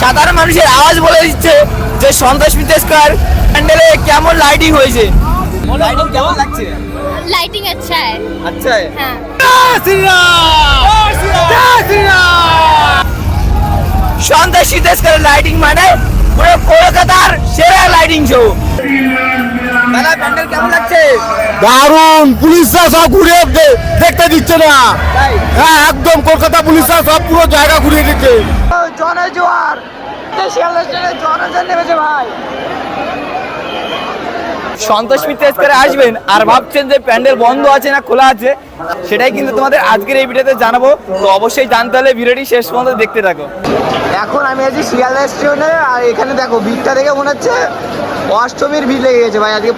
সাধারণ মানুষের আওয়াজ বলে দিচ্ছে যে সন্তোষ মিত্র স্কোয়ার প্যান্ডেলে কেমন লাইটিং হয়েছে লাইটিং কেমন লাগছে लाइटिंग अच्छा है আচ্ছা हाँ সন্তোষ মিত্র স্কোয়ার লাইটিং মানে পুরো কলকাতার সেরা লাইটিং শো দাদা প্যান্ডেল কেমন লাগছে দারুন পুলিশরা সব ঘুরে দে- দেখতে দিচ্ছে না তাই হ্যাঁ একদম কলকাতা পুলিশরা সব পুরো জায়গা ঘুরিয়ে দিচ্ছে জনজোয়ার শিয়ালদা স্টেশনে জনজন নেমেছে ভাই। সন্তোষ মিত্র স্কোয়ারে আসবেন আর ভাবছেন যে প্যান্ডেল বন্ধ আছে না খোলা আছে সেটাই কিন্তু তোমাদের আজকের এই ভিডিওতে জানাব। তো অবশ্যই জানতে হলে ভিডিওটি শেষ পর্যন্ত দেখতে থাকো। এখন আমি আছি শিয়ালদা স্টেশনে আর এখানে দেখো ভিড়টা দেখে মনে হচ্ছে অষ্টমীর ভিড় লেগে গেছে ভাই আজকে।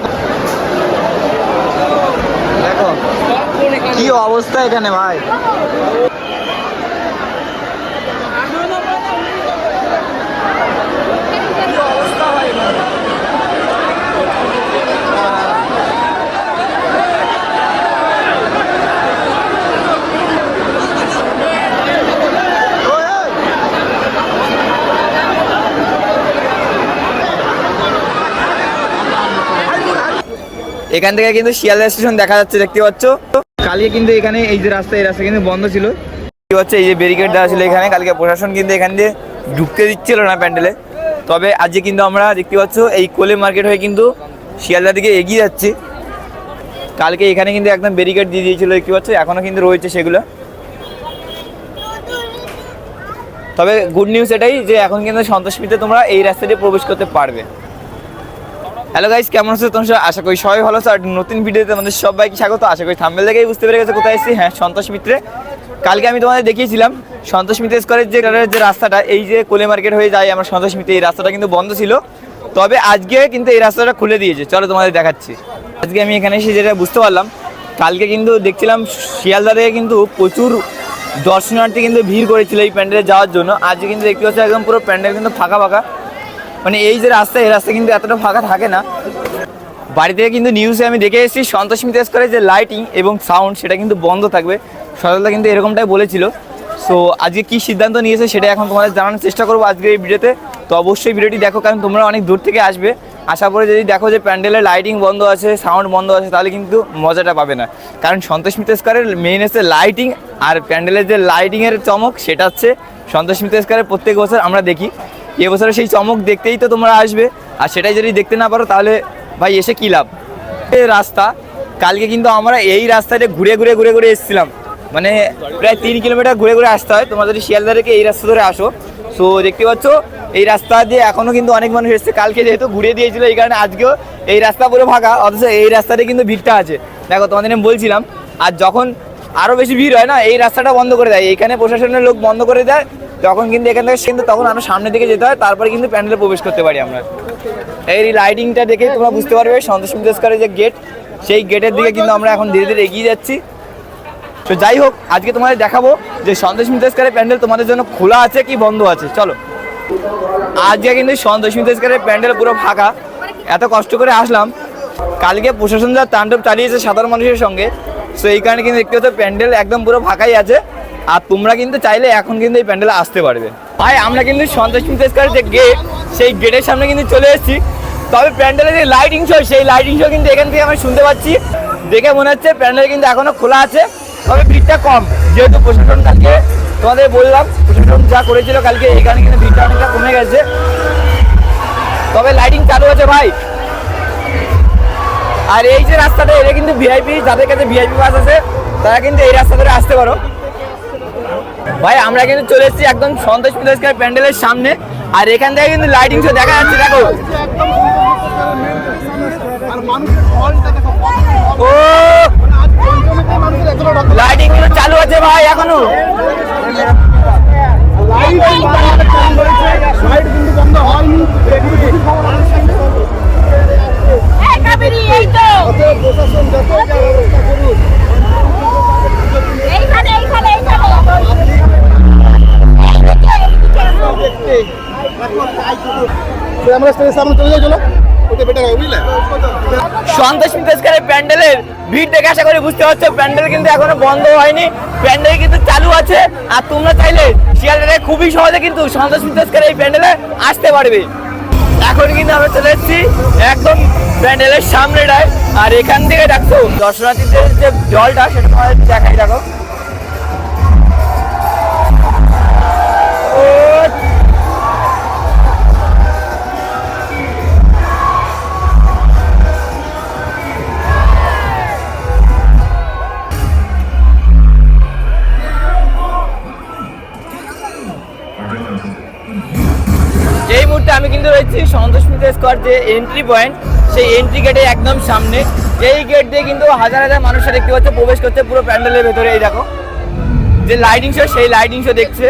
দেখো কি অবস্থা এখানে ভাই। এখান থেকে কিন্তু শিয়ালদা স্টেশন দেখা যাচ্ছে, দেখতে পাচ্ছ। কালকে কিন্তু এখানে এই যে রাস্তা, এই রাস্তা কিন্তু বন্ধ ছিল। দেখতে পাচ্ছ এই যে ব্যারিকেড দেওয়া ছিল এখানে, কালকে প্রশাসন কিন্তু এখান দিয়ে ঢুকতে দিচ্ছিল না প্যান্ডেলে। তবে আজকে কিন্তু আমরা দেখতে পাচ্ছ, এই কোলে মার্কেট হয়ে কিন্তু শিয়ালদা দিকে এগিয়ে যাচ্ছি। কালকে এখানে কিন্তু একদম ব্যারিকেড দিয়ে দিয়েছিল, দেখতে পাচ্ছ এখনও কিন্তু রয়েছে সেগুলো। তবে গুড নিউজ এটাই যে এখন কিন্তু সন্তোষ তোমরা এই রাস্তা দিয়ে প্রবেশ করতে পারবে। হ্যালো গাইস কেমন আছো তোমরা? আশা করি সবাই ভালো আছো। আর নতুন ভিডিওতে আমাদের সবাইকে স্বাগত। আশা করি থাম্বেল দেখেই বুঝতে পেরে গেছে কোথায় এসেছি হ্যাঁ সন্তোষ মিত্রে। কালকে আমি তোমাদের দেখিয়েছিলাম সন্তোষ মিত্র স্কোয়ারের যে যে রাস্তাটা, এই যে কোলে মার্কেট হয়ে যায় আমার সন্তোষ মিত্রে, এই রাস্তাটা কিন্তু বন্ধ ছিল। তবে আজকে কিন্তু এই রাস্তাটা খুলে দিয়েছে। চলো তোমাদের দেখাচ্ছি। আজকে আমি এখানে এসে যেটা বুঝতে পারলাম, কালকে কিন্তু দেখছিলাম শিয়ালদা থেকে কিন্তু প্রচুর দর্শনার্থী কিন্তু ভিড় করেছিল এই প্যান্ডেলে যাওয়ার জন্য। আজকে কিন্তু দেখতে পাচ্ছি একদম পুরো প্যান্ডেল কিন্তু ফাঁকা ফাঁকা। মানে এই যে রাস্তা, এই রাস্তা কিন্তু এতটা ফাঁকা থাকে না। বাড়ি থেকে কিন্তু নিউজে আমি দেখে এসেছি, সন্তোষ মিত্র স্কোয়ারের যে লাইটিং এবং সাউন্ড সেটা কিন্তু বন্ধ থাকবে। সরলদা কিন্তু এরকমটাই বলেছিল। সো আজকে কি সিদ্ধান্ত নিয়েছে সেটা এখন তোমাদের জানানোর চেষ্টা করব আজকে এই ভিডিওতে তো। অবশ্যই ভিডিওটি দেখো, কারণ তোমরা অনেক দূর থেকে আসবে। আশা করে যদি দেখো যে প্যান্ডেলের লাইটিং বন্ধ আছে সাউন্ড বন্ধ আছে, তাহলে কিন্তু মজাটা পাবে না। কারণ সন্তোষ মিত্র স্কোয়ারের মেইন হচ্ছে লাইটিং আর প্যান্ডেলের যে লাইটিংয়ের চমক, সেটা হচ্ছে সন্তোষ মিত্র স্কোয়ারের প্রত্যেক বছর আমরা দেখি। এবছরে সেই চমক দেখতেই তো তোমরা আসবে। আর সেটাই যদি দেখতে না পারো, তাহলে ভাই, এসে কী লাভ? এই রাস্তা। কালকে কিন্তু আমরা এই রাস্তাটা ঘুরে ঘুরে ঘুরে ঘুরে এসেছিলাম। মানে প্রায় তিন কিলোমিটার ঘুরে ঘুরে আসতে হয়। তোমরা যদি শিয়ালদা থেকে এই রাস্তা ধরে আসো সো দেখতে পাচ্ছ, এই রাস্তা দিয়ে এখনও কিন্তু অনেক মানুষ এসছে। কালকে যেহেতু ঘুরে দিয়েছিল, এই কারণে আজকেও এই রাস্তা পুরো ফাঁকা। অথচ এই রাস্তাতে কিন্তু ভিড়টা আছে। দেখো, তোমাদের আমি বলছিলাম, আর যখন আরও বেশি ভিড় হয় না, এই রাস্তাটা বন্ধ করে দেয়। এইখানে প্রশাসনের লোক বন্ধ করে দেয়। তখন কিন্তু এখান থেকে কিন্তু তখন আমরা সামনের দিকে যেতে হয়, তারপরে কিন্তু প্যান্ডেলে প্রবেশ করতে পারি আমরা। এই লাইটিংটা দেখে তোমরা বুঝতে পারবে, সন্তোষ মিত্রস্কারের যে গেট সেই গেটের দিকে কিন্তু আমরা এখন ধীরে ধীরে এগিয়ে যাচ্ছি। তো যাই হোক, আজকে তোমাদের দেখাবো যে সন্তোষ মিত্রস্কারের প্যান্ডেল তোমাদের জন্য খোলা আছে কি বন্ধ আছে, চলো। আজকে কিন্তু সন্তোষ মিত্রস্কারের প্যান্ডেল পুরো ফাঁকা। এত কষ্ট করে আসলাম। কালকে প্রশাসন যা তাণ্ডব চালিয়েছে সাধারণ মানুষের সঙ্গে সো এই কারণে কিন্তু একটু হচ্ছে প্যান্ডেল একদম পুরো ফাঁকাই আছে। আর তোমরা কিন্তু চাইলে এখন কিন্তু এই প্যান্ডেলে আসতে পারবে। ভাই, আমরা কিন্তু সন্তোষ মিত্রস্কারের যে গেট সেই গেটের সামনে কিন্তু চলে এসেছি। তবে প্যান্ডেলের যে লাইটিং শো সেই লাইটিং শো কিন্তু এখান থেকে আমরা শুনতে পাচ্ছি। দেখে মনে হচ্ছে প্যান্ডেল কিন্তু এখনও খোলা আছে, তবে ভিড়টা কম। যেহেতু প্রশাসন কালকে তোমাদের বললাম, প্রশাসন যা করেছিল কালকে এখানে কিন্তু ভিড়টা অনেকটা কমে গেছে। তবে লাইটিং চালু আছে ভাই। আর এই যে রাস্তাটা, এটা কিন্তু ভিআইপি যাদের কাছে ভিআইপি বাস আছে, তারা কিন্তু এই রাস্তা ধরে আসতে পারো। ভাই আমরা কিন্তু চলে এসেছি একদম সন্তোষ মিত্রস্কার প্যান্ডেলের সামনে। আর এখান থেকে কিন্তু লাইটিং শো দেখা যাচ্ছে দেখো। ও! লাইটিং কিন্তু চালু আছে ভাই এখনও। এই কাবেরী এই তো। এইখানে এইখানে এইখানে আমরা স্টেজের ভিড় দেখে আশা করি বুঝতে পারছ, প্যান্ডেল কিন্তু এখনও বন্ধ হয়নি। প্যান্ডেল কিন্তু চালু আছে, আর তোমরা চাইলে শিয়ালদারে খুবই সহজে কিন্তু সন্তোষ মিত্রের এই প্যান্ডেলে আসতে পারবে। এখন কিন্তু আমরা চলে এসেছি একদম প্যান্ডেলের সামনেটায়, আর এখান থেকে দেখো দর্শনার্থীদের যে জলটা, সেটা দেখাই দেখো। মুহূর্তে আমি কিন্তু রয়েছি সন্তোষ মিত্র স্কোয়ার যে এন্ট্রি পয়েন্ট সেই এন্ট্রি গেটে একদম সামনে। এই গেট দিয়ে কিন্তু হাজার হাজার মানুষরা দেখতে পাচ্ছে, প্রবেশ করছে পুরো প্যান্ডেলের ভেতরে। এই দেখো, যে লাইটিং শো সেই লাইটিং শো দেখছে।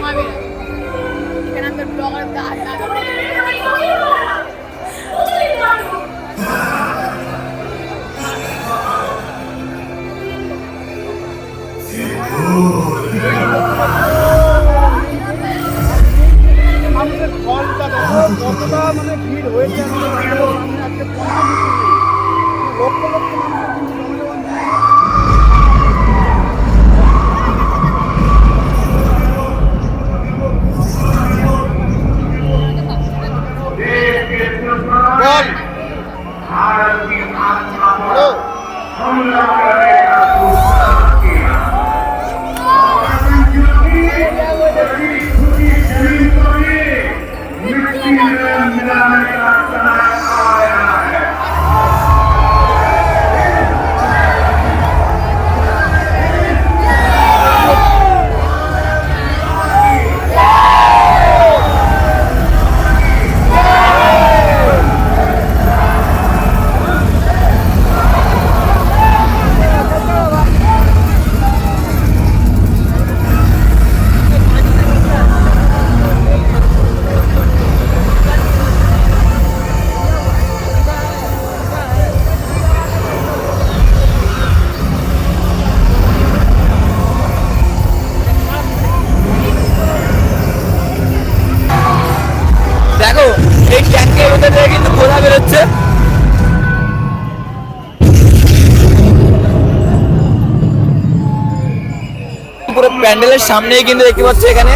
প্যান্ডেলের সামনেই কিন্তু দেখতে পাচ্ছ এখানে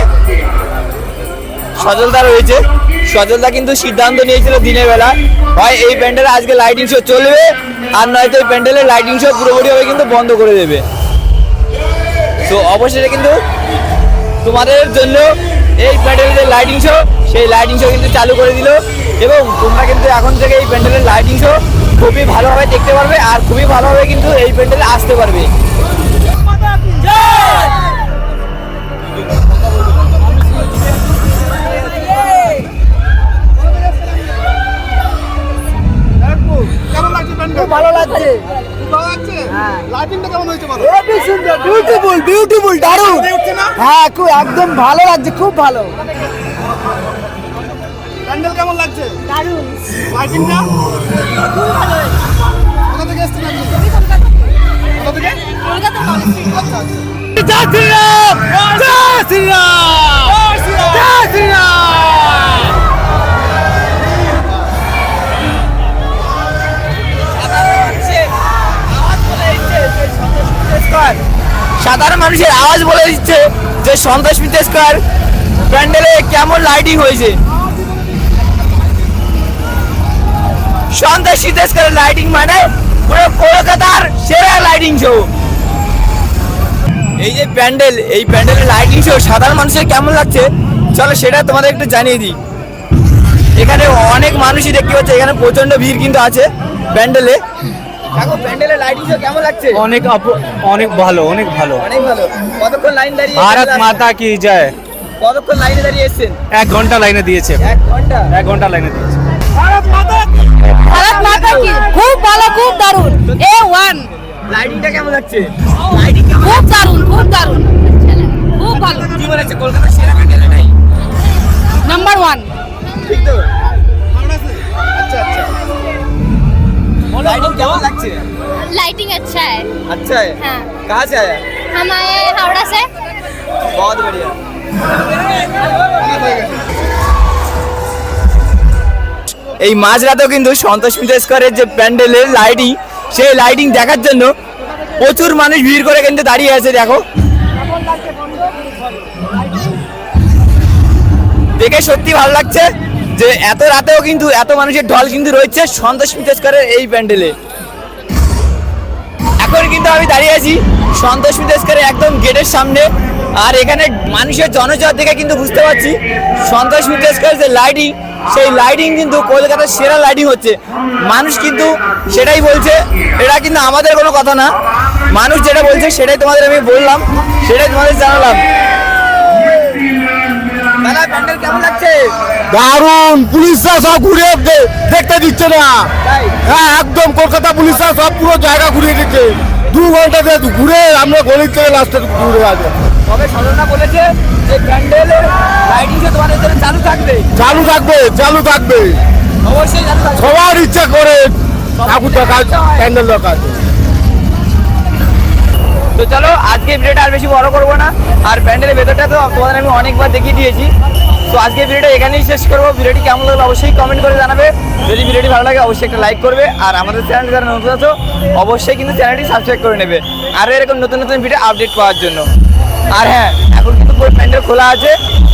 সজলদা রয়েছে। সজলদা কিন্তু সিদ্ধান্ত নিয়েছিল দিনের বেলা। হয় এই প্যান্ডেলে আজকে লাইটিং শো চলবে, আর নয়তো এই প্যান্ডেলের লাইটিং শো পুরোপুরিভাবে কিন্তু বন্ধ করে দেবে। তো অবশেষে কিন্তু তোমাদের জন্য এই প্যান্ডেলের লাইটিং শো সেই লাইটিং শো কিন্তু চালু করে দিল। এবং তোমরা কিন্তু এখন থেকে এই প্যান্ডেলের লাইটিং শো খুবই ভালোভাবে দেখতে পারবে, আর খুবই ভালোভাবে কিন্তু এই প্যান্ডেলে আসতে পারবে। খুব ভালো লাগছে। বিউটিফুল বিউটিফুল দারুণ। হয়ে হ্যাঁ খুব একদম ভালো লাগছে খুব ভালো। প্যান্ডেল কেমন লাগছে? দারুণ। লাইটিংটা কোথা থেকে এসছেন আপনি? কোথা থেকে? কলকাতা কলেজ আচ্ছা আচ্ছা সাধারণ মানুষের আওয়াজ বলে দিচ্ছে যে সন্তোষ মিত্র স্কোয়ার প্যান্ডেলে কেমন লাইটিং হয়েছে? সন্তোষ মিত্র স্কোয়ার লাইটিং মানে পুরো কলকাতার সেরা লাইটিং শো এই যে প্যান্ডেল, এই প্যান্ডেলের লাইটিং শো সাধারণ মানুষের কেমন লাগছে? চলো সেটা তোমাদের একটু জানিয়ে দিই। এখানে অনেক মানুষই দেখতে পাচ্ছে, এখানে প্রচণ্ড ভিড় কিন্তু আছে প্যান্ডেলে। দেখো প্যান্ডেলের লাইটিং কেমন লাগছে? অনেক অনেক ভালো অনেক ভালো। অনেক ভালো। কতক্ষণ লাইন দাঁড়িয়ে ভারত মাতা কি জয়। কতক্ষণ লাইনে দাঁড়িয়ে এসেছেন? এক ঘণ্টা লাইনে দিয়েছে। এক ঘণ্টা? এক ঘণ্টা লাইনে দিয়েছে। ভারত মাতা কি? খুব ভালো খুব দারুণ। A one. লাইটিংটা কেমন লাগছে? লাইটিং খুব দারুণ খুব দারুণ। খুব ভালো। কি হচ্ছে কলকাতার সেরা প্যান্ডেল এটাই নাম্বার ওয়ান ঠিক তো? लाइटिंग केमन লাগছে लाइटिंग अच्छा है अच्छा है हाँ कहाँ से आया हम आए हैं हावड़ा से बहुत बढ़िया অনেক হয়ে গেছে এই মাঝরাতেও কিন্তু সন্তোষ মিত্র স্কোয়ারের যে প্যান্ডেলের লাইটিং সেই লাইটিং দেখার জন্য প্রচুর মানুষ ভিড় করে কিন্তু দাঁড়িয়ে আছে দেখো দেখে সত্যি ভালো লাগছে যে এত রাতেও কিন্তু এত মানুষের ঢল কিন্তু রয়েছে সন্তোষ মিত্র স্কোয়ারের এই প্যান্ডেলে। এখন কিন্তু আমি দাঁড়িয়ে আছি সন্তোষ মিতেশকারের একদম গেটের সামনে। আর এখানে মানুষের জনজট দেখে কিন্তু বুঝতে পারছি সন্তোষ মিতেশকারের যে লাইটিং সেই লাইটিং কিন্তু কলকাতার সেরা লাইটিং হচ্ছে। মানুষ কিন্তু সেটাই বলছে, এটা কিন্তু আমাদের কোনো কথা না। মানুষ যেটা বলছে সেটাই তোমাদের আমি বললাম, সেটাই তোমাদের জানালাম। দারুণ পুলিশরা সব ঘুরে দেখতে দিচ্ছে না। হ্যাঁ একদম কলকাতা পুলিশরা সব পুরো জায়গা ঘুরিয়ে দিচ্ছে। দু ঘণ্টা ঘুরে আমরা গলির থেকে লাস্টে ঘুরে তোমাদের চালু থাকবে। চালু থাকবে সবার ইচ্ছা করে ঠাকুর দেখা প্যান্ডেল দেখা তো চলো, আজকে ভিডিওটা আর বেশি বড় করব না। আর প্যান্ডেলের ভেতরটা তো তোমাদের আমি অনেকবার দেখিয়ে দিয়েছি। তো আজকে ভিডিওটা এখানেই শেষ করব। ভিডিওটি কেমন লাগল অবশ্যই কমেন্ট করে জানাবে। যদি ভিডিওটি ভালো লাগে, অবশ্যই একটা লাইক করবে। আর আমাদের চ্যানেল যারা নতুন আছো, অবশ্যই কিন্তু চ্যানেলটি সাবস্ক্রাইব করে নেবে। আর এরকম নতুন নতুন ভিডিও আপডেট পাওয়ার জন্য। আর হ্যাঁ এখন কিন্তু পুরো প্যান্ডেল খোলা আছে।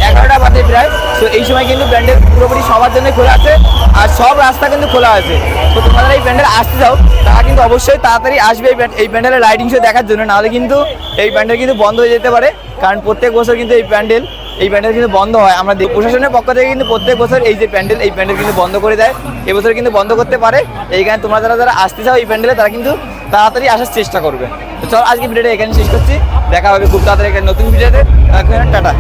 এগারোটা বাদে প্রায়। তো এই সময় কিন্তু প্যান্ডেল পুরোপুরি সবার জন্য খোলা আছে আর সব রাস্তা কিন্তু খোলা আছে। তো তোমাদের এই প্যান্ডেল আসতে যাও তারা কিন্তু অবশ্যই তাড়াতাড়ি আসবে এই এই প্যান্ডেলের লাইটিং শো দেখার জন্য। নাহলে কিন্তু এই প্যান্ডেল কিন্তু বন্ধ হয়ে যেতে পারে। কারণ প্রত্যেক বছর কিন্তু এই প্যান্ডেল এই প্যান্ডেল কিন্তু বন্ধ হয়। আমরা প্রশাসনের পক্ষ থেকে কিন্তু প্রত্যেক বছর এই যে প্যান্ডেল এই প্যান্ডেল কিন্তু বন্ধ করে দেয়। এবছর কিন্তু বন্ধ করতে পারে। এইখানে তোমরা যারা যারা আসতে চাও এই প্যান্ডেলে তারা কিন্তু তাড়াতাড়ি আসার চেষ্টা করবে। তো চল, আজকে ভিডিওটা এখানে শেষ করছি। দেখা হবে খুব তাড়াতাড়ি একটা নতুন ভিডিওতে। টাটা।